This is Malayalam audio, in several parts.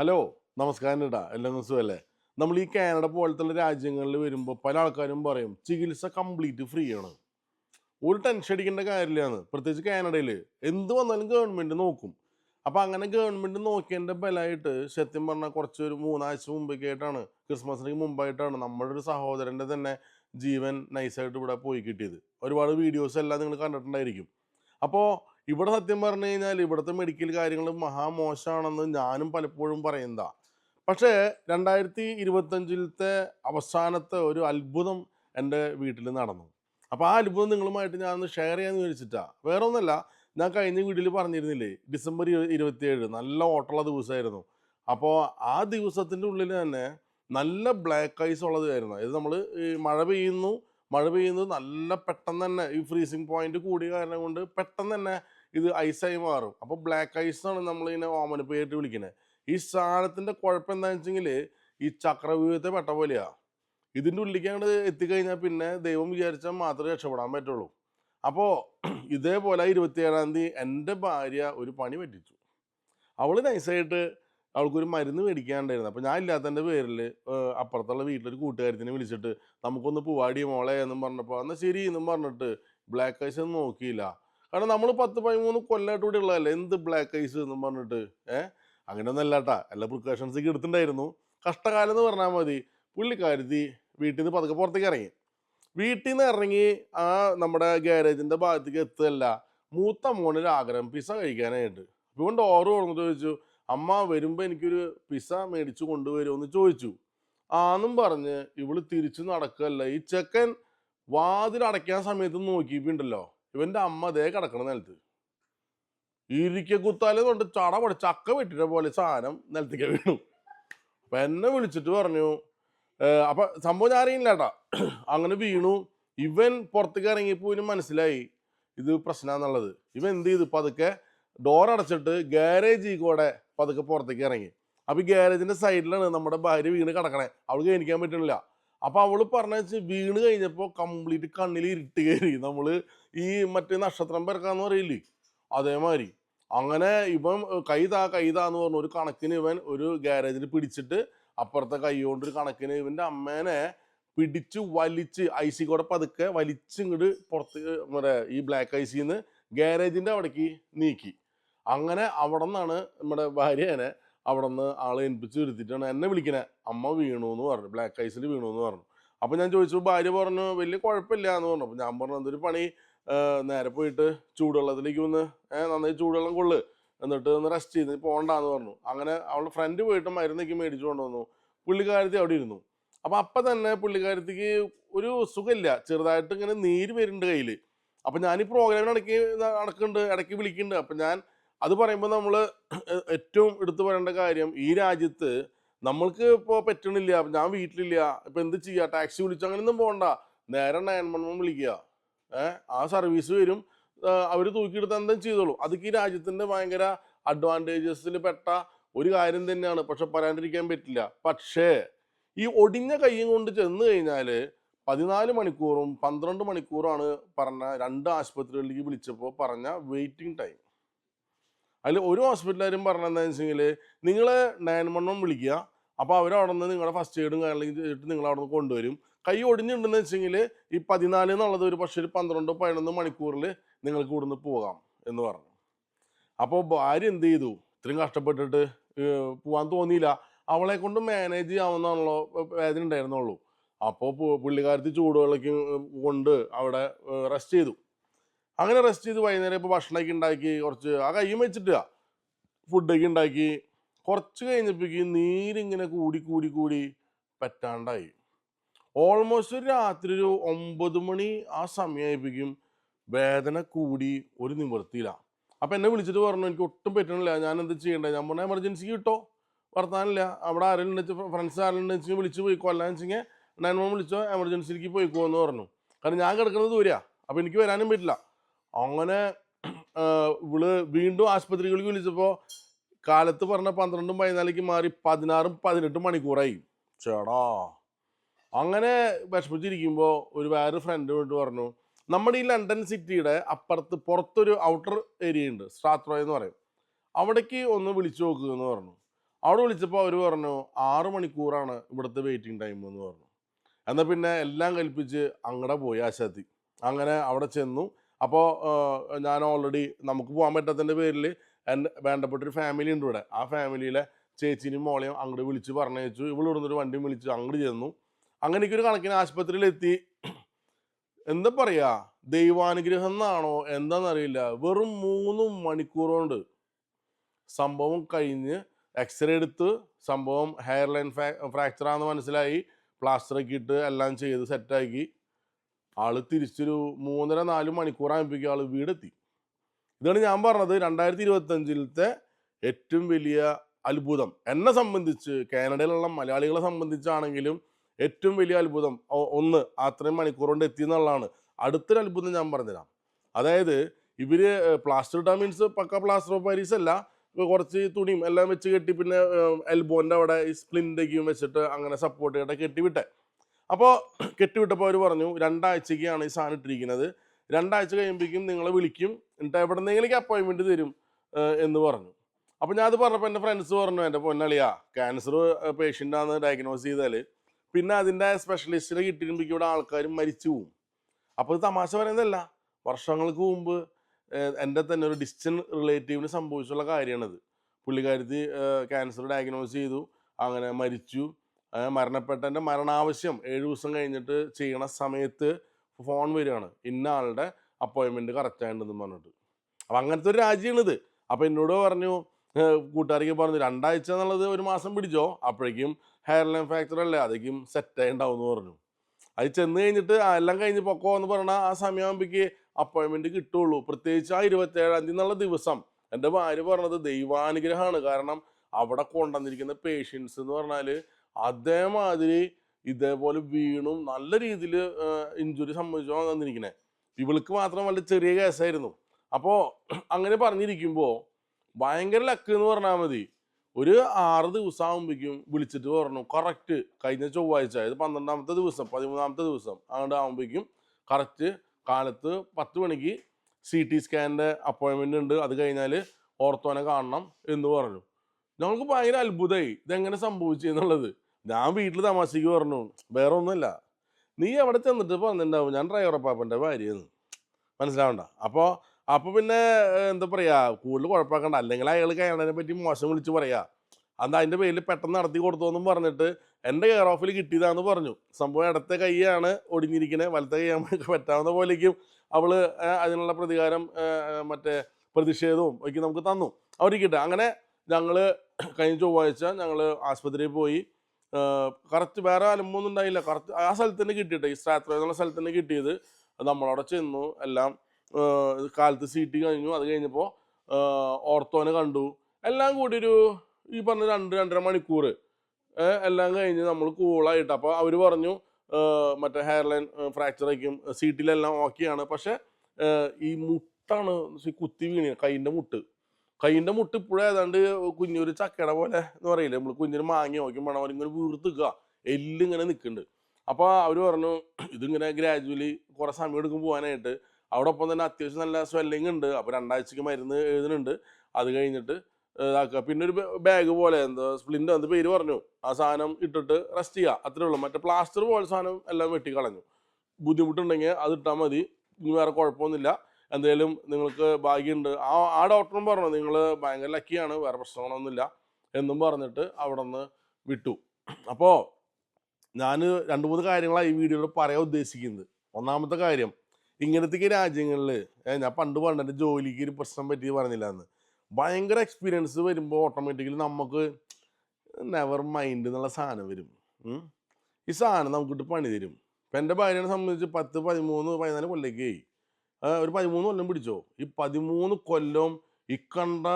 ഹലോ നമസ്കാരം ഇടാ എല്ലാം സുഖമല്ലേ നമ്മൾ ഈ കാനഡ പോലത്തുള്ള രാജ്യങ്ങളിൽ വരുമ്പോൾ പല ആൾക്കാരും പറയും ചികിത്സ കംപ്ലീറ്റ് ഫ്രീ ആണ്. ഒരു ടെൻഷൻ അടിക്കേണ്ട കാര്യമില്ലാന്ന്. പ്രത്യേകിച്ച് കാനഡയിൽ എന്ത് വന്നാലും ഗവൺമെന്റ് നോക്കും. അപ്പോൾ അങ്ങനെ ഗവൺമെന്റ് നോക്കിയതിന്റെ ബലമായിട്ട് സത്യം പറഞ്ഞാൽ കുറച്ച് ഒരു മൂന്നാഴ്ച മുമ്പൊക്കെ ആയിട്ടാണ് ക്രിസ്മസിന് മുമ്പായിട്ടാണ് നമ്മുടെ ഒരു സഹോദരന്റെ തന്നെ ജീവൻ നൈസായിട്ട് ഇവിടെ പോയി കിട്ടിയത്. ഒരുപാട് വീഡിയോസ് എല്ലാം നിങ്ങൾ കണ്ടിട്ടുണ്ടായിരിക്കും. അപ്പോൾ ഇവിടെ സത്യം പറഞ്ഞു കഴിഞ്ഞാൽ ഇവിടുത്തെ മെഡിക്കൽ കാര്യങ്ങൾ മഹാമോശമാണെന്ന് ഞാനും പലപ്പോഴും പറയുന്നതാ. പക്ഷേ രണ്ടായിരത്തി ഇരുപത്തഞ്ചിലത്തെ അവസാനത്തെ ഒരു അത്ഭുതം എന്റെ വീട്ടിൽ നടന്നു. അപ്പോൾ ആ അത്ഭുതം നിങ്ങളുമായിട്ട് ഞാൻ ഷെയർ ചെയ്യാമെന്ന് ചോദിച്ചിട്ടാണ് വേറെ ഒന്നല്ല ഞാൻ കഴിഞ്ഞ വീട്ടിൽ പറഞ്ഞിരുന്നില്ലേ ഡിസംബർ ഇരു- ഇരുപത്തിയേഴ് നല്ല ഓട്ടമുള്ള ദിവസമായിരുന്നു. അപ്പോൾ ആ ദിവസത്തിന്റെ ഉള്ളിൽ തന്നെ നല്ല ബ്ലാക്ക് ഐസ് ഉള്ളതായിരുന്നു ഇത് നമ്മൾ മഴ പെയ്യുന്നു മഴ പെയ്യുന്നത് നല്ല പെട്ടെന്ന് തന്നെ ഈ ഫ്രീസിങ് പോയിന്റ് കൂടിയ കാരണം കൊണ്ട് പെട്ടെന്ന് തന്നെ ഇത് ഐസായി മാറും. അപ്പോൾ ബ്ലാക്ക് ഐസ് ആണ് നമ്മൾ ഇതിനെ ഓമന പേരിട്ട് വിളിക്കുന്നത് ഈ സാധനത്തിന്റെ കുഴപ്പം എന്താണെന്ന് വെച്ചെങ്കിൽ ഈ ചക്രവ്യൂഹത്തെ പെട്ട പോലെയാ. ഇതിന്റെ ഉള്ളിലേക്ക് അങ്ങോട്ട് എത്തിക്കഴിഞ്ഞാൽ പിന്നെ ദൈവം വിചാരിച്ചാൽ മാത്രമേ രക്ഷപ്പെടാൻ പറ്റുള്ളൂ. അപ്പോൾ ഇതേപോലെ ഇരുപത്തിയേഴാം തീയതി എന്റെ ഭാര്യ ഒരു പണി പറ്റിച്ചു. അവൾ നൈസായിട്ട് അവൾക്കൊരു മരുന്ന് മേടിക്കാണ്ടായിരുന്നു അപ്പോൾ ഞാൻ ഇല്ലാത്തതിന്റെ പേരിൽ അപ്പുറത്തുള്ള വീട്ടിലൊരു കൂട്ടുകാരത്തിനെ വിളിച്ചിട്ട് നമുക്കൊന്ന് പൂവാടി മോളെ എന്നും പറഞ്ഞപ്പോൾ എന്നാൽ ശരി എന്നും പറഞ്ഞിട്ട് ബ്ലാക്ക് ഐസ് ഒന്നും നോക്കിയില്ല. കാരണം നമ്മൾ പത്ത് പതിമൂന്ന് കൊല്ലമായിട്ട് കൂടി ഉള്ളതല്ലേ? എന്ത് ബ്ലാക്ക് ഐസ് എന്ന് പറഞ്ഞിട്ട്. ഏഹ് അങ്ങനെയൊന്നും അല്ലാട്ടാ എല്ലാ പ്രിക്കോഷൻസൊക്കെ എടുത്തിട്ടുണ്ടായിരുന്നു. കഷ്ടകാലം എന്ന് പറഞ്ഞാൽ മതി. പുള്ളിക്കാരുത്തി വീട്ടിൽ നിന്ന് പതുക്കെ പുറത്തേക്ക് ഇറങ്ങി. വീട്ടിൽ നിന്ന് ഇറങ്ങി ആ നമ്മുടെ ഗ്യാരേജിന്റെ ഭാഗത്തേക്ക് എത്തുകയല്ല. മൂത്ത മോണിൽ ആഗ്രഹം പിസ കഴിക്കാനായിട്ട്. ഇവൻ ഡോറ് തുറന്നിട്ട് ചോദിച്ചു അമ്മ വരുമ്പോൾ എനിക്കൊരു പിസ മേടിച്ചു കൊണ്ടുവരുമോ എന്ന് ചോദിച്ചു. ആന്നും പറഞ്ഞ് ഇവൾ തിരിച്ചു നടക്കല്ല ഈ ചെക്കൻ വാതിൽ അടയ്ക്കാൻ സമയത്ത് നോക്കിയിട്ടുണ്ടല്ലോ. ഇവന്റെ അമ്മ അതേ കിടക്കണ നിലത്ത്. ഇരിക്ക കുത്താൽ കൊണ്ട് ചട പൊടി ചക്ക വെട്ടിട്ട പോലെ സാധനം നിലത്തേക്ക് വീണു. അപ്പൊ എന്നെ വിളിച്ചിട്ട് പറഞ്ഞു അപ്പം സംഭവം ഞാൻ അറിയില്ല കേട്ടാ അങ്ങനെ വീണു. ഇവൻ പുറത്തേക്ക് ഇറങ്ങിയപ്പോൾ ഇവന് മനസ്സിലായി ഇത് പ്രശ്നമാണെന്നുള്ളത് ഇവൻ എന്ത് ചെയ്തു? പതുക്കെ ഡോർ അടച്ചിട്ട് ഗാരേജിൽ കൂടെ പതുക്കെ പുറത്തേക്ക് ഇറങ്ങി. അപ്പൊ ഈ ഗാരേജിന്റെ സൈഡിലാണ് നമ്മുടെ ഭാര്യ വീണ് കിടക്കണേ. അവൾക്ക് എനിക്കാൻ പറ്റണില്ല. അപ്പൊ അവൾ പറഞ്ഞ വെച്ചാൽ വീണ് കഴിഞ്ഞപ്പോ കംപ്ലീറ്റ് കണ്ണിൽ ഇരുട്ട് കയറി. നമ്മൾ ഈ മറ്റേ നക്ഷത്രം പെരക്കാന്ന് പറയില്ലേ? അതേമാതിരി. അങ്ങനെ ഇവൻ കൈതാ കൈതാ എന്ന് പറഞ്ഞ ഒരു കണക്കിന് ഇവൻ ഒരു ഗ്യാരേജിൽ പിടിച്ചിട്ട് അപ്പുറത്തെ കൈ ഒരു കണക്കിന് ഇവന്റെ അമ്മേനെ പിടിച്ച് വലിച്ച് ഐസി കൂടെ പതുക്കെ വലിച്ച് ഇങ്ങോട്ട് പുറത്ത് മറ്റേ ഈ ബ്ലാക്ക് ഐസിന്ന് ഗ്യാരേജിന്റെ അവിടേക്ക് നീക്കി. അങ്ങനെ അവിടെ നിന്നാണ് നമ്മുടെ ഭാര്യനെ അവിടെ നിന്ന് ആളെ ഏൽപ്പിച്ച് വരുത്തിയിട്ടാണ് എന്നെ വിളിക്കണേ. അമ്മ വീണു എന്ന് പറഞ്ഞു ബ്ലാക്ക് ഐസിൽ വീണു എന്ന് പറഞ്ഞു. അപ്പൊ ഞാൻ ചോദിച്ചു ഭാര്യ പറഞ്ഞു വലിയ കുഴപ്പമില്ല എന്ന് പറഞ്ഞു. അപ്പൊ ഞാൻ പറഞ്ഞു എന്തൊരു പണി? നേരെ പോയിട്ട് ചൂടുവെള്ളത്തിലേക്ക് ഒന്ന് നന്നായി ചൂടുവെള്ളം കൊള്ളു. എന്നിട്ട് ഒന്ന് റെസ്റ്റ് ചെയ്ത് പോകണ്ടെന്ന് പറഞ്ഞു. അങ്ങനെ അവളുടെ ഫ്രണ്ട് പോയിട്ട് മരുന്നൊക്കെ മേടിച്ചു കൊണ്ടുവന്നു. പുള്ളിക്കാരത്തി അവിടെ ഇരുന്നു. അപ്പൊ അപ്പൊ തന്നെ പുള്ളിക്കാരത്തിക്ക് ഒരു സുഖമില്ല. ചെറുതായിട്ട് ഇങ്ങനെ നീര് വരുന്നുണ്ട് കയ്യിൽ അപ്പൊ ഞാൻ ഈ പ്രോഗ്രാമിന് ഇടയ്ക്ക് നടക്കുന്നുണ്ട് ഇടയ്ക്ക് വിളിക്കുന്നുണ്ട്. അപ്പൊ ഞാൻ അത് പറയുമ്പോൾ നമ്മൾ ഏറ്റവും എടുത്തു പറയേണ്ട കാര്യം ഈ രാജ്യത്ത് നമ്മൾക്ക് ഇപ്പോൾ പറ്റണില്ല. ഞാൻ വീട്ടിലില്ല. ഇപ്പൊ എന്ത് ചെയ്യുക ടാക്സി വിളിച്ചു അങ്ങനെയൊന്നും പോകണ്ട നേരെ നയൻ വൺ വൺ വിളിക്കുക. ആ സർവീസ് വരും. അവർ തൂക്കിയെടുത്ത് എന്തും ചെയ്തോളൂ. അതൊക്കെ ഈ രാജ്യത്തിന്റെ ഭയങ്കര അഡ്വാന്റേജസിൽ പെട്ട ഒരു കാര്യം തന്നെയാണ്. പക്ഷെ പറയാണ്ടിരിക്കാൻ പറ്റില്ല. പക്ഷേ ഈ ഒടിഞ്ഞ കൈയും കൊണ്ട് ചെന്ന് കഴിഞ്ഞാൽ പതിനാല് മണിക്കൂറും പന്ത്രണ്ട് മണിക്കൂറാണ് പറഞ്ഞ രണ്ട് ആശുപത്രികളിലേക്ക് വിളിച്ചപ്പോൾ പറഞ്ഞ വെയിറ്റിംഗ് ടൈം അതിൽ ഒരു ഹോസ്പിറ്റലുകാരും പറഞ്ഞ എന്താണെന്ന് വെച്ചെങ്കിൽ നിങ്ങൾ നയൻ വൺ വിളിക്കുക. അപ്പോൾ അവരവിടെ നിന്ന് നിങ്ങളുടെ ഫസ്റ്റ് എയ്ഡും കാര്യങ്ങളും ചെയ്തിട്ട് നിങ്ങൾ അവിടെ നിന്ന് കൊണ്ടുവരും. കൈ ഒടിഞ്ഞിട്ടുണ്ടെന്ന് വെച്ചെങ്കിൽ ഈ പതിനാല് എന്നുള്ളത് ഒരു പക്ഷേ ഒരു പന്ത്രണ്ടോ പതിനൊന്നോ മണിക്കൂറിൽ നിങ്ങൾക്ക് ഇവിടുന്ന് പോകാം എന്ന് പറഞ്ഞു. അപ്പോൾ ഭാര്യ എന്ത് ചെയ്തു? ഇത്രയും കഷ്ടപ്പെട്ടിട്ട് പോകാൻ തോന്നിയില്ല. അവളെ കൊണ്ട് മാനേജ് ചെയ്യാവുന്നതാണല്ലോ വേദന ഉണ്ടായിരുന്നുള്ളൂ. അപ്പോൾ പുള്ളിക്കാരത്തി ചൂടുവെള്ളക്ക് കൊണ്ട് അവിടെ റെസ്റ്റ് ചെയ്തു. അങ്ങനെ റെസ്റ്റ് ചെയ്ത് വൈകുന്നേരം ഇപ്പോൾ ഭക്ഷണമൊക്കെ ഉണ്ടാക്കി കുറച്ച് ആ കയ്യും വെച്ചിട്ട് ഫുഡൊക്കെ ഉണ്ടാക്കി. കുറച്ച് കഴിഞ്ഞപ്പോഴേക്കും നീരിങ്ങനെ കൂടി കൂടി കൂടി പറ്റാണ്ടായി. ഓൾമോസ്റ്റ് ഒരു രാത്രി ഒരു ഒമ്പത് മണി ആ സമയമായപ്പോഴേക്കും വേദന കൂടി ഒരു നിവൃത്തിയില്ല അപ്പം എന്നെ വിളിച്ചിട്ട് പറഞ്ഞു എനിക്ക് ഒട്ടും പറ്റണില്ല. ഞാൻ എന്ത് ചെയ്യണ്ടേ? ഞാൻ പറഞ്ഞാൽ എമർജൻസി കിട്ടോ വർത്താനില്ല. അവിടെ ആരെങ്കിലും വെച്ച് ഫ്രണ്ട്സ് ആരെങ്കിലും വെച്ച് വിളിച്ച് പോയിക്കോ അല്ലാന്ന് വെച്ചെങ്കിൽ നയൻ വൺ വിളിച്ചോ? എമർജൻസിക്ക് പോയിക്കോ? എന്ന് പറഞ്ഞു. കാരണം ഞാൻ കിടക്കുന്നത് ദൂരെയാ. അപ്പം എനിക്ക് വരാനും പറ്റില്ല. അങ്ങനെ ഇവൾ വീണ്ടും ആശുപത്രികളിൽ വിളിച്ചപ്പോൾ കാലത്ത് പറഞ്ഞ പന്ത്രണ്ടും പതിനാലേക്ക് മാറി പതിനാറും പതിനെട്ടും മണിക്കൂറായി. ചേടാ. അങ്ങനെ വിഷമിച്ചിരിക്കുമ്പോൾ ഒരു വേറെ ഫ്രണ്ട് വേണ്ടി പറഞ്ഞു നമ്മുടെ ഈ ലണ്ടൻ സിറ്റിയുടെ അപ്പുറത്ത് പുറത്തൊരു ഔട്ടർ ഏരിയ ഉണ്ട് സ്ട്രാത്രോ എന്ന് പറയും. അവിടേക്ക് ഒന്ന് വിളിച്ചു നോക്കുക എന്ന് പറഞ്ഞു. അവിടെ വിളിച്ചപ്പോൾ അവർ പറഞ്ഞു ആറ് മണിക്കൂറാണ് ഇവിടുത്തെ വെയിറ്റിംഗ് ടൈം എന്ന് പറഞ്ഞു. എന്നാൽ പിന്നെ എല്ലാം കൽപ്പിച്ച് അങ്ങടെ പോയി ആശാത്തി. അങ്ങനെ അവിടെ ചെന്നു. അപ്പോൾ ഞാൻ ഓൾറെഡി നമുക്ക് പോകാൻ പറ്റാത്തതിന്റെ പേരിൽ എന്റെ വേണ്ടപ്പെട്ടൊരു ഫാമിലി ഉണ്ട് ഇവിടെ. ആ ഫാമിലിയിലെ ചേച്ചിനും മോളെയും അങ്ങോട്ട് വിളിച്ച് പറഞ്ഞയച്ചു. ഇവിടെ ഇവിടുന്ന് ഒരു വണ്ടിയും വിളിച്ച് അങ്ങോട്ട് ചെന്നു. അങ്ങനെ ഒരു കണക്കിന് ആശുപത്രിയിലെത്തി. എന്താ പറയാ? ദൈവാനുഗ്രഹം എന്നാണോ? എന്താണെന്നറിയില്ല വെറും മൂന്ന് മണിക്കൂർ കൊണ്ട് സംഭവം കഴിഞ്ഞ് എക്സ്റേ എടുത്ത് സംഭവം ഹെയർ ലൈൻ ഫ്രാക്ചറാന്ന് മനസ്സിലായി. പ്ലാസ്റ്റർ ഒക്കെ ഇട്ട് എല്ലാം ചെയ്ത് സെറ്റാക്കി ആൾ തിരിച്ചൊരു മൂന്നര നാല് മണിക്കൂർ ആകുമ്പോഴേക്കും ആൾ വീടെത്തി. ഇതാണ് ഞാൻ പറഞ്ഞത് രണ്ടായിരത്തി ഇരുപത്തഞ്ചിലത്തെ ഏറ്റവും വലിയ അത്ഭുതം. എന്നെ സംബന്ധിച്ച് കാനഡയിലുള്ള മലയാളികളെ സംബന്ധിച്ചാണെങ്കിലും ഏറ്റവും വലിയ അത്ഭുതം ഒന്ന് അത്രയും മണിക്കൂർ കൊണ്ട് എത്തി എന്നുള്ളതാണ് അടുത്തൊരു അത്ഭുതം ഞാൻ പറഞ്ഞുതരാം. അതായത് ഇവർ പ്ലാസ്റ്റർ ഇട്ടാ മീൻസ് പക്ക പ്ലാസ്റ്റർ ഓഫ് പാരീസ് അല്ല കുറച്ച് തുണിയും എല്ലാം വെച്ച് കെട്ടി പിന്നെ എൽബോന്റെ അവിടെ ഈ സ്പ്ലിന്റെക്കും വെച്ചിട്ട് അങ്ങനെ സപ്പോർട്ട് ചെയ്തിട്ട് കെട്ടിവിട്ടെ അപ്പോൾ കെട്ടിവിട്ടപ്പോൾ അവർ പറഞ്ഞു രണ്ടാഴ്ചയ്ക്കാണ് ഈ സാധനം ഇട്ടിരിക്കുന്നത്. രണ്ടാഴ്ച കഴിയുമ്പോഴേക്കും നിങ്ങളെ വിളിക്കും. എന്നിട്ട് എവിടെ നിന്നെങ്കിലും അപ്പോയിൻമെന്റ് തരും എന്ന് പറഞ്ഞു. അപ്പോൾ ഞാൻ അത് പറഞ്ഞപ്പോൾ എന്റെ ഫ്രണ്ട്സ് പറഞ്ഞു എന്റെ പൊന്നളിയാ ക്യാൻസർ പേഷ്യന്റാന്ന് ഡയഗ്നോസ് ചെയ്താൽ പിന്നെ അതിന്റെ സ്പെഷ്യലിസ്റ്റിനെ കിട്ടിയിട്ടുണ്ട് ഇവിടെ ആൾക്കാരും മരിച്ചു പോവും. അപ്പോൾ ഇത് തമാശ പറയുന്നതല്ല. വർഷങ്ങൾക്ക് മുമ്പ് എന്റെ തന്നെ ഒരു ഡിസ്റ്റന്റ് റിലേറ്റീവിന് സംഭവിച്ചുള്ള കാര്യമാണിത്. പുള്ളിക്കാരത്തി ക്യാൻസർ ഡയഗ്നോസ് ചെയ്തു അങ്ങനെ മരിച്ചു. മരണപ്പെട്ട മരണപ്പെട്ടതിന്റെ മരണാവശ്യം ഏഴ് ദിവസം കഴിഞ്ഞിട്ട് ചെയ്യണ സമയത്ത് ഫോൺ വരികയാണ്. ഇന്ന ആളുടെ അപ്പോയിൻമെന്റ് കറക്റ്റ് ആയിട്ടുണ്ടെന്ന് പറഞ്ഞിട്ട്. അപ്പം അങ്ങനത്തെ ഒരു രാജ്യമാണിത്. അപ്പോൾ എന്നോട് പറഞ്ഞു കൂട്ടുകാരിക്ക് പറഞ്ഞു രണ്ടാഴ്ച എന്നുള്ളത് ഒരു മാസം പിടിച്ചോ അപ്പോഴേക്കും ഹെയർ ലൈൻ ഫ്രാക്ചർ അല്ലേ അതേക്കും സെറ്റായി ഉണ്ടാവും എന്ന് പറഞ്ഞു. അത് ചെന്ന് കഴിഞ്ഞിട്ട് എല്ലാം കഴിഞ്ഞ് പൊക്കോ എന്ന് പറഞ്ഞാൽ ആ സമയമാകുമ്പോഴേക്ക് അപ്പോയിൻമെന്റ് കിട്ടുള്ളൂ. പ്രത്യേകിച്ച് ആ ഇരുപത്തേഴാം തീയതി എന്നുള്ള ദിവസം. എന്റെ ഭാര്യ പറഞ്ഞത് ദൈവാനുഗ്രഹമാണ്. കാരണം അവിടെ കൊണ്ടുവന്നിരിക്കുന്ന പേഷ്യൻസ് എന്ന് പറഞ്ഞാൽ അതേമാതിരി ഇതേപോലെ വീണും നല്ല രീതിയിൽ ഇഞ്ചുറി സംഭവിച്ചോ വന്നിരിക്കുന്നത് ഇവൾക്ക് മാത്രം വളരെ ചെറിയ കേസായിരുന്നു അപ്പോൾ അങ്ങനെ പറഞ്ഞിരിക്കുമ്പോൾ ഭയങ്കര ലക്ക് എന്ന് പറഞ്ഞാൽ മതി. ഒരു ആറ് ദിവസം ആകുമ്പോഴേക്കും വിളിച്ചിട്ട് പറഞ്ഞു കറക്റ്റ് കഴിഞ്ഞ ചൊവ്വാഴ്ച ഇത് പന്ത്രണ്ടാമത്തെ ദിവസം പതിമൂന്നാമത്തെ ദിവസം അങ്ങോട്ട് ആകുമ്പോഴേക്കും കറക്റ്റ് കാലത്ത് പത്ത് മണിക്ക് സി ടി സ്കാനിന്റെ അപ്പോയിൻമെന്റ് ഉണ്ട്. അത് കഴിഞ്ഞാൽ ഓർത്തോനെ കാണണം എന്ന് പറഞ്ഞു. ഞങ്ങൾക്ക് ഭയങ്കര അത്ഭുതമായി ഇതെങ്ങനെ സംഭവിച്ചു എന്നുള്ളത്. ഞാൻ വീട്ടിൽ തമാശയ്ക്ക് പറഞ്ഞു വേറെ ഒന്നുമല്ല നീ അവിടെ ചെന്നിട്ട് പറഞ്ഞിട്ടുണ്ടാവും? ഞാൻ ഡ്രൈവർ പാപ്പന്റെ ഭാര്യയെന്ന് മനസ്സിലാവണ്ട. അപ്പോൾ അപ്പോൾ പിന്നെ എന്താ പറയുക കൂടുതൽ കുഴപ്പമാക്കണ്ട അല്ലെങ്കിൽ അയാൾ കയറണതിനെ പറ്റി മോശം വിളിച്ച് പറയാ. അന്ന് അതിന്റെ പേരിൽ പെട്ടെന്ന് നടത്തി കൊടുത്തോന്നും പറഞ്ഞിട്ട് എന്റെ കെയർ ഓഫിൽ കിട്ടിയതാന്ന് പറഞ്ഞു. സംഭവം ഇടത്തെ കൈയാണ് ഒടിഞ്ഞിരിക്കുന്നത് വലത്തെ കൈ നമുക്ക് പറ്റാവുന്ന പോലേക്കും അവൾ അതിനുള്ള പ്രതികാരം മറ്റേ പ്രതിഷേധവും ഒക്കെ നമുക്ക് തന്നു. അവരിക്കട്ടെ അങ്ങനെ ഞങ്ങൾ കഴിഞ്ഞ ചൊവ്വാഴ്ച ഞങ്ങൾ ആശുപത്രിയിൽ പോയി. കറക്റ്റ് വേറെ അലമ്പൊന്നും ഉണ്ടായില്ല. കറക്റ്റ് ആ സ്ഥലത്ത് തന്നെ കിട്ടിയിട്ട് ഈ സ്ട്രാത്രോ എന്നുള്ള സ്ഥലത്ത് തന്നെ കിട്ടിയത്. നമ്മളവിടെ ചെന്നു എല്ലാം കാലത്ത് സീറ്റ് കഴിഞ്ഞു. അത് കഴിഞ്ഞപ്പോൾ ഓർത്തോനെ കണ്ടു. എല്ലാം കൂടി ഒരു ഈ പറഞ്ഞ രണ്ട് രണ്ടര മണിക്കൂർ. എല്ലാം കഴിഞ്ഞ് നമ്മൾ കൂളായിട്ട് അപ്പോൾ അവർ പറഞ്ഞു മറ്റേ ഹെയർ ലൈൻ ഫ്രാക്ചർ ആയിരിക്കും. സീറ്റിലെല്ലാം ഓക്കെയാണ് പക്ഷെ ഈ മുട്ടാണ് കുത്തി വീണ കൈയിന്റെ മുട്ട്. കൈയിന്റെ മുട്ട് ഇപ്പോഴും ഏതാണ്ട് കുഞ്ഞൊരു ചക്കയുടെ പോലെ എന്ന് പറയില്ലേ? നമ്മൾ കുഞ്ഞിന് മാങ്ങി നോക്കുമ്പോൾ അവർ ഇങ്ങനെ വീർത്തുക എല്ലിങ്ങനെ നിൽക്കുന്നുണ്ട് അപ്പോൾ അവർ പറഞ്ഞു ഇതിങ്ങനെ ഗ്രാജുവലി കുറേ സമയം എടുക്കും പോകാനായിട്ട് അവിടെ ഒപ്പം തന്നെ അത്യാവശ്യം നല്ല സ്വെല്ലിംഗ് ഉണ്ട്. അപ്പോൾ രണ്ടാഴ്ചക്ക് മരുന്ന് എഴുതുന്നുണ്ട്. അത് കഴിഞ്ഞിട്ട് ഇതാക്കുക. പിന്നെ ഒരു ബാഗ് പോലെ എന്താ സ്പ്ലിന്റ് എന്ത് പേര് പറഞ്ഞു. ആ സാധനം ഇട്ടിട്ട് റെസ്റ്റ് ചെയ്യുക. അത്രേ ഉള്ളൂ. മറ്റേ പ്ലാസ്റ്റർ പോലെ സാധനം എല്ലാം വെട്ടിക്കളഞ്ഞു ബുദ്ധിമുട്ടുണ്ടെങ്കിൽ അത് ഇട്ടാൽ മതി. വേറെ കുഴപ്പമൊന്നുമില്ല. എന്തായാലും നിങ്ങൾക്ക് ഭാഗ്യമുണ്ട്. ആ ആ ഡോക്ടറും പറഞ്ഞു നിങ്ങൾ ഭയങ്കര ലക്കിയാണ് വേറെ പ്രശ്നങ്ങളൊന്നുമില്ല. എന്നും പറഞ്ഞിട്ട് അവിടെ നിന്ന് വിട്ടു. അപ്പോൾ ഞാൻ രണ്ട് മൂന്ന് കാര്യങ്ങളാണ് ഈ വീഡിയോയിൽ പറയാൻ ഉദ്ദേശിക്കുന്നത്. ഒന്നാമത്തെ കാര്യം ഇങ്ങനത്തെ രാജ്യങ്ങളിൽ ഞാൻ പണ്ട് പറഞ്ഞിട്ട് ജോലിക്ക് ഒരു പ്രശ്നം പറ്റി പറഞ്ഞില്ല എന്ന് ഭയങ്കര എക്സ്പീരിയൻസ് വരുമ്പോൾ ഓട്ടോമാറ്റിക്കലി നമുക്ക് നെവർ മൈൻഡ് എന്നുള്ള സാധനം വരും. ഈ സാധനം നമുക്കിട്ട് പണി തരും. ഇപ്പം എന്റെ ഭാര്യനെ സംബന്ധിച്ച് പത്ത് പതിമൂന്ന് പതിനാല് കൊല്ലേക്ക് ഒരു പതിമൂന്ന് കൊല്ലം പിടിച്ചോ? ഈ പതിമൂന്ന് കൊല്ലം ഇക്കണ്ട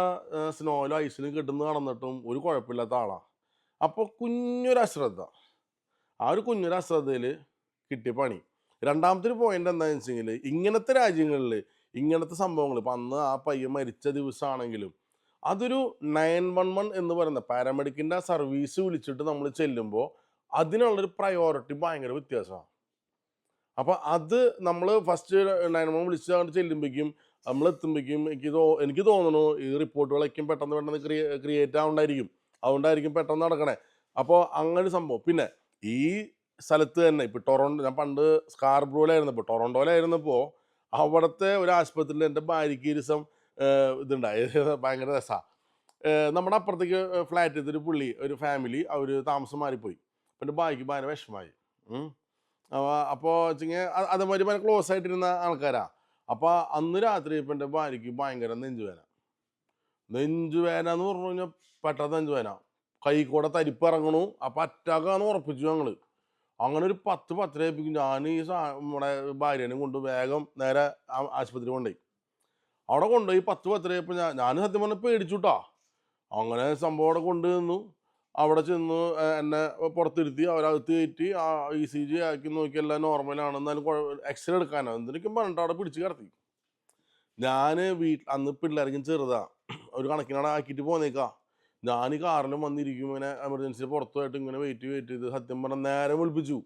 സ്നോയിലും ഐസിലും കിട്ടുന്ന നടന്നിട്ടും ഒരു കുഴപ്പമില്ലാത്ത ആളാണ് അപ്പോൾ കുഞ്ഞൊരു അശ്രദ്ധ ആ ഒരു കുഞ്ഞൊരു അശ്രദ്ധയിൽ കിട്ടിയ പണി. രണ്ടാമത്തെ പോയിന്റ് എന്താണെന്ന് വെച്ചെങ്കിൽ ഇങ്ങനത്തെ രാജ്യങ്ങളിൽ ഇങ്ങനത്തെ സംഭവങ്ങൾ ഇപ്പം അന്ന് ആ പയ്യൻ മരിച്ച ദിവസമാണെങ്കിലും അതൊരു നയൻ വൺ വൺ എന്ന് പറയുന്ന പാരാമെഡിക്കിന്റെ സർവീസ് വിളിച്ചിട്ട് നമ്മൾ ചെല്ലുമ്പോൾ അതിനുള്ളൊരു പ്രയോറിറ്റി ഭയങ്കര വ്യത്യാസമാണ് അപ്പോൾ അത് നമ്മൾ ഫസ്റ്റ് നയൻ വൺ വിളിച്ച് അങ്ങോട്ട് ചെല്ലുമ്പോഴേക്കും നമ്മൾ എത്തുമ്പോഴേക്കും എനിക്ക് തോ എനിക്ക് തോന്നുന്നു ഈ റിപ്പോർട്ടുകളൊക്കെ പെട്ടെന്ന് പെട്ടെന്ന് ക്രിയേ ക്രിയേറ്റ് ആവുണ്ടായിരിക്കും. അതുകൊണ്ടായിരിക്കും പെട്ടെന്ന് നടക്കണേ. അപ്പോൾ അങ്ങനെ സംഭവം. പിന്നെ ഈ സ്ഥലത്ത് തന്നെ. ഇപ്പോൾ ടൊറോണ്ടോ ഞാൻ പണ്ട് സ്കാർബ്രോയിലായിരുന്നപ്പോൾ ടൊറോണ്ടോയിലായിരുന്നപ്പോൾ അവിടുത്തെ ഒരു ആശുപത്രിയിൽ എന്റെ ഭാര്യയ്ക്ക് ദിവസം ഇതുണ്ടായി. ഭയങ്കര രസമാണ് നമ്മുടെ അപ്പുറത്തേക്ക് ഫ്ലാറ്റ് ഒരു പുള്ളി ഒരു ഫാമിലി അവർ താമസം മാറിപ്പോയി. അപ്പം എന്റെ ഭാര്യയ്ക്ക് ഭയങ്കര വിഷമമായി. അപ്പോൾ വെച്ചിങ്ങനെ അതേമാതിരി ഭയങ്കര ക്ലോസ് ആയിട്ടിരുന്ന ആൾക്കാരാ. അപ്പോൾ അന്ന് രാത്രി ഇപ്പം എന്റെ ഭാര്യയ്ക്ക് ഭയങ്കര നെഞ്ചുവേന നെഞ്ചുവേന എന്ന് പറഞ്ഞു കഴിഞ്ഞാൽ പെട്ടെന്ന് നെഞ്ചുവേന കൈ കൂടെ തരിപ്പ് ഇറങ്ങണു. അപ്പം അറ്റാക്കാന്ന് ഉറപ്പിച്ചു ഞങ്ങൾ അങ്ങനെ ഒരു പത്ത് പത്തരയായിപ്പിക്കും ഞാൻ ഈ നമ്മുടെ ഭാര്യനെയും കൊണ്ട് വേഗം നേരെ ആശുപത്രി കൊണ്ടുപോയി അവിടെ കൊണ്ടുപോയി പത്ത് പത്തരയപ്പോൾ ഞാൻ ഞാൻ സത്യം പറഞ്ഞാൽ പേടിച്ചുട്ടാ. അങ്ങനെ സംഭവം അവിടെ കൊണ്ടു നിന്നു. അവിടെ ചെന്ന് എന്നെ പുറത്തിരുത്തി അവരകത്ത് കയറ്റി ഇ സി ജി ആക്കി നോക്കി എല്ലാം നോർമലാണ് എന്നാലും എക്സ്റേ എടുക്കാനോ. എന്തിനൊക്കെ പറഞ്ഞിട്ട് അവിടെ പിടിച്ച് കിടത്തി. ഞാൻ വീട്ടിൽ അന്ന് പിള്ളേർക്കും ചെറുതാ. ഒരു കണക്കിനാണ് ആക്കിയിട്ട് പോന്നേക്കാ. ഞാൻ കാറിലും വന്നിരിക്കും ഇങ്ങനെ എമർജൻസി പുറത്തുമായിട്ട് ഇങ്ങനെ വെയിറ്റ് വെയിറ്റ് ചെയ്ത് സത്യം പറഞ്ഞാൽ നേരെ വിളിപ്പിച്ചു.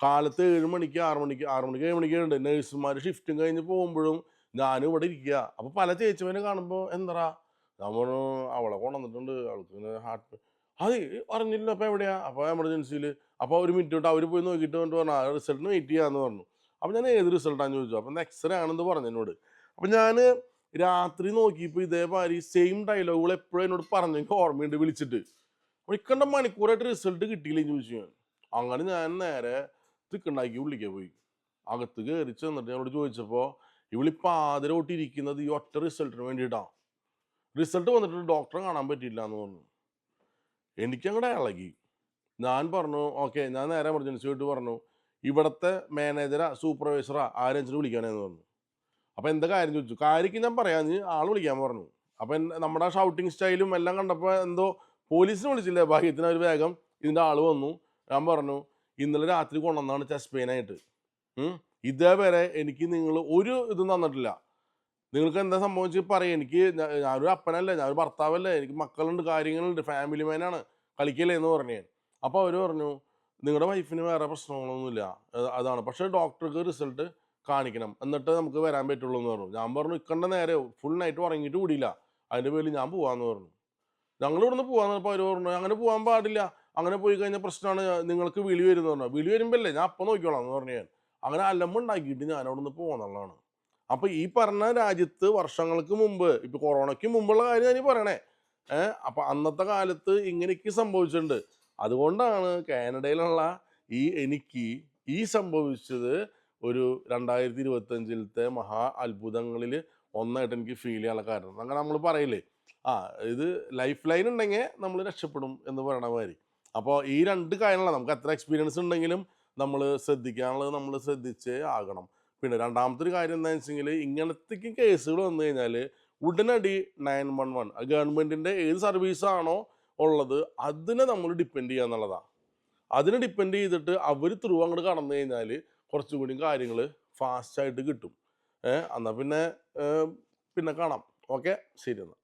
കാലത്ത് ഏഴ് മണിക്ക് ആറ് മണിക്ക് ആറ് മണിക്ക് ഏഴ് മണിക്ക് ഉണ്ട്. നഴ്സുമാർ ഷിഫ്റ്റും കഴിഞ്ഞ് പോകുമ്പോഴും ഞാനും ഇവിടെ ഇരിക്കുക അപ്പോൾ പല ചേച്ചിമാരെ കാണുമ്പോൾ എന്താ നമ്മൾ അവളെ കൊണ്ടുവന്നിട്ടുണ്ട്. അവൾക്ക് ഇങ്ങനെ ഹാർട്ട് അത് അറിഞ്ഞില്ല അപ്പോൾ എവിടെയാ? അപ്പോൾ എമർജൻസിയിൽ അപ്പോൾ ഒരു മിനിറ്റ് തൊട്ട് അവർ പോയി നോക്കിയിട്ട് കൊണ്ട് പറഞ്ഞു ആ റിസൾട്ടിന് വെയിറ്റ് ചെയ്യാന്ന് പറഞ്ഞു. അപ്പോൾ ഞാൻ ഏത് റിസൾട്ടാന്ന് ചോദിച്ചു. അപ്പം എക്സ്റേ ആണെന്ന് പറഞ്ഞു എന്നോട്. അപ്പോൾ ഞാൻ രാത്രി നോക്കിയപ്പോൾ ഇതേമാതിരി സെയിം ഡയലോഗുകൾ എപ്പോഴും എന്നോട് പറഞ്ഞു എനിക്ക് ഓർമ്മയുണ്ട് വിളിച്ചിട്ട്. ഇക്കണ്ട മണിക്കൂറായിട്ട് റിസൾട്ട് കിട്ടിയില്ലെന്ന് ചോദിച്ചു ഞാൻ. അങ്ങനെ ഞാൻ നേരെ തിക്കുണ്ടാക്കി വിളിക്കാൻ പോയി. അകത്ത് കയറി ചെന്നിട്ട് ഞങ്ങളോട് ചോദിച്ചപ്പോൾ ഇവിളി പാതിര തൊട്ടിരിക്കുന്നത് ഈ ഒറ്റ റിസൾട്ടിന് വേണ്ടിയിട്ടാണ് റിസൾട്ട് വന്നിട്ട് ഡോക്ടറെ കാണാൻ പറ്റിയില്ല എന്ന് പറഞ്ഞു. എനിക്ക് എനിക്കങ്ങടെ ഇളകി. ഞാൻ പറഞ്ഞു ഓക്കെ ഞാൻ നേരെ എമർജൻസി ആയിട്ട് പറഞ്ഞു. ഇവിടുത്തെ മാനേജറാ സൂപ്പർവൈസറാ ആരെങ്കിലും വിളിക്കാനെന്ന് പറഞ്ഞു. അപ്പോൾ എന്താ കാര്യം ചോദിച്ചു? കാര്യക്ക് ഞാൻ പറയാന്ന് ആൾ വിളിക്കാൻ പറഞ്ഞു. അപ്പം നമ്മുടെ ഷൗട്ടിങ് സ്റ്റൈലും എല്ലാം കണ്ടപ്പോൾ എന്തോ പോലീസിനെ വിളിച്ചില്ല? ഭാഗ്യത്തിന് ഒരു വേഗം ഇതിന്റെ ആൾ വന്നു. ഞാൻ പറഞ്ഞു ഇന്നലെ രാത്രി കൊണ്ടുവന്നാണ് ചെസ്റ്റ് പെയിനായിട്ട് ഇതേവരെ എനിക്ക് നിങ്ങൾ ഒരു ഇതും തന്നിട്ടില്ല. നിങ്ങൾക്ക് എന്താ സംഭവിച്ച് പറയും. എനിക്ക് ഞാനൊരു അപ്പനല്ലേ ഞാനൊരു ഭർത്താവല്ലേ. എനിക്ക് മക്കളുണ്ട് കാര്യങ്ങളുണ്ട്. ഫാമിലി മാനാണ് കളിക്കല്ലേ എന്ന് പറഞ്ഞു. അപ്പോൾ അവർ പറഞ്ഞു നിങ്ങളുടെ വൈഫിന് വേറെ പ്രശ്നങ്ങളൊന്നുമില്ല. അതാണ്. പക്ഷേ ഡോക്ടർക്ക് റിസൾട്ട് കാണിക്കണം. എന്നിട്ട് നമുക്ക് വരാൻ പറ്റുള്ളൂ എന്ന് പറഞ്ഞു. ഞാൻ പറഞ്ഞു ഇക്കണ്ട നേരെ. ഫുൾ നൈറ്റ് ഉറങ്ങിയിട്ട് കൂടിയില്ല. അതിന്റെ പേരിൽ ഞാൻ പോവാന്ന് പറഞ്ഞു. ഞങ്ങൾ ഇവിടുന്ന് പോവാന്ന് പറഞ്ഞപ്പോൾ അവർ പറഞ്ഞു അങ്ങനെ പോകാൻ പാടില്ല. അങ്ങനെ പോയി കഴിഞ്ഞാൽ പ്രശ്നമാണ് നിങ്ങൾക്ക് വിളി വരുന്നത് പറഞ്ഞു. വിളി വരുമ്പല്ലേ ഞാൻ അപ്പം നോക്കിക്കോളാം എന്ന് പറഞ്ഞു ഞാൻ. അങ്ങനെ അലമ്പുണ്ടാക്കിയിട്ട് ഞാൻ അവിടെ നിന്ന് പോകുന്നുള്ളതാണ് അപ്പം ഈ പറഞ്ഞ രാജ്യത്ത് വർഷങ്ങൾക്ക് മുമ്പ് ഇപ്പൊ കൊറോണയ്ക്ക് മുമ്പുള്ള കാര്യം ഞാൻ പറയണേ. ഏഹ് അപ്പം അന്നത്തെ കാലത്ത് ഇങ്ങനെയൊക്കെ സംഭവിച്ചിട്ടുണ്ട്. അതുകൊണ്ടാണ് കാനഡയിലുള്ള ഈ എനിക്ക് ഈ സംഭവിച്ചത് ഒരു രണ്ടായിരത്തി ഇരുപത്തഞ്ചിലത്തെ മഹാ അത്ഭുതങ്ങളിൽ ഒന്നായിട്ട് എനിക്ക് ഫീൽ ചെയ്യാനുള്ള കാരണം. അങ്ങനെ നമ്മൾ പറയില്ലേ ആ ഇത് ലൈഫ് ലൈൻ ഉണ്ടെങ്കിൽ നമ്മൾ രക്ഷപ്പെടും എന്ന് പറയണ മാതിരി. അപ്പോൾ ഈ രണ്ട് കാര്യങ്ങളാണ് നമുക്ക് എത്ര എക്സ്പീരിയൻസ് ഉണ്ടെങ്കിലും നമ്മൾ ശ്രദ്ധിക്കാനുള്ളത് നമ്മൾ ശ്രദ്ധിച്ചേ ആകണം. പിന്നെ രണ്ടാമത്തെ ഒരു കാര്യം എന്താണെന്ന് വെച്ചെങ്കിൽ ഇങ്ങനത്തേക്ക് കേസുകൾ വന്നു കഴിഞ്ഞാൽ ഉടനടി നയൻ വൺ വൺ ഗവൺമെന്റിന്റെ ഏത് സർവീസാണോ ഉള്ളത് അതിനെ നമ്മൾ ഡിപ്പെൻഡ് ചെയ്യുക എന്നുള്ളതാണ് അതിനെ ഡിപ്പെൻഡ് ചെയ്തിട്ട് അവർ ത്രൂ അങ്ങോട്ട് കടന്നു കഴിഞ്ഞാൽ കുറച്ചും കൂടി കാര്യങ്ങൾ ഫാസ്റ്റായിട്ട് കിട്ടും. ഏഹ് എന്നാൽ പിന്നെ പിന്നെ കാണാം. ഓക്കെ? ശരി എന്നാൽ